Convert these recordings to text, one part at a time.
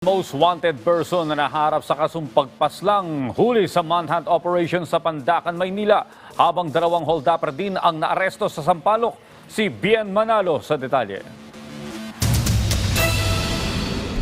Most wanted person na naharap sa kasong pagpaslang huli sa manhunt operation sa Pandacan, Maynila. Habang dalawang holdupper din ang naaresto sa Sampaloc. Si Bien Manalo sa detalye.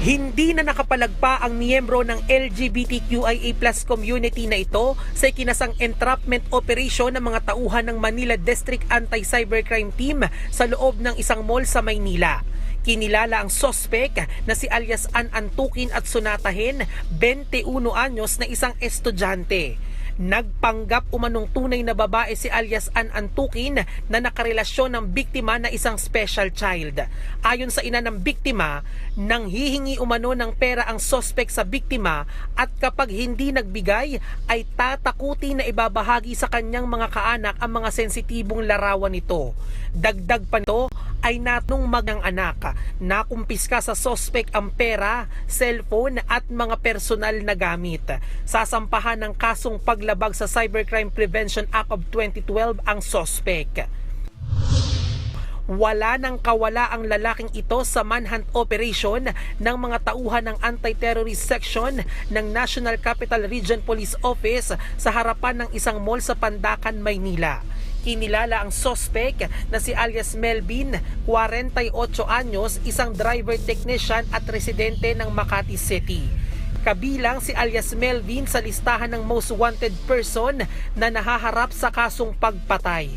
Hindi na nakapalagpa ang miyembro ng LGBTQIA plus community na ito sa ikinasang entrapment operation ng mga tauhan ng Manila District Anti-Cybercrime Team sa loob ng isang mall sa Maynila. Kinilala ang sospek na si alias An Antukin at Sunatahin, 21 anyos na isang estudyante. Nagpanggap umanong tunay na babae si alias An Antukin na nakarelasyon ng biktima na isang special child. Ayon sa ina ng biktima, nang hihingi umano ng pera ang sospek sa biktima at kapag hindi nagbigay ay tatakuti na ibabahagi sa kanyang mga kaanak ang mga sensitibong larawan nito. Dagdag pa nito ay natnong magang anak. Nakumpiska sa sospek ang pera, cellphone at mga personal na gamit. Sasampahan ng kasong paglabag sa Cybercrime Prevention Act of 2012 ang sospek. Wala nang kawala ang lalaking ito sa manhunt operation ng mga tauhan ng Anti-Terrorist Section ng National Capital Region Police Office sa harapan ng isang mall sa Pandacan, Maynila. Kinilala ang sospek na si alias Melvin, 48 anyos, isang driver technician at residente ng Makati City. Kabilang si alias Melvin sa listahan ng most wanted person na nahaharap sa kasong pagpatay.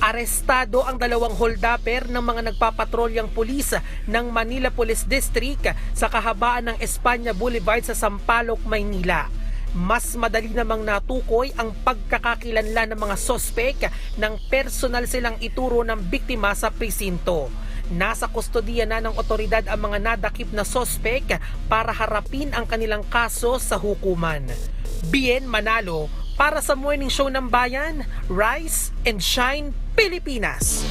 Arestado ang dalawang holdupper ng mga nagpapatrolyang pulis ng Manila Police District sa kahabaan ng Espanya Boulevard sa Sampaloc, Maynila. Mas madali namang natukoy ang pagkakakilanlan ng mga sospek ng personal silang ituro ng biktima sa presinto. Nasa kustodiya na ng otoridad ang mga nadakip na sospek para harapin ang kanilang kaso sa hukuman. Bien Manalo para sa Morning Show ng Bayan, Rise and Shine, Pilipinas.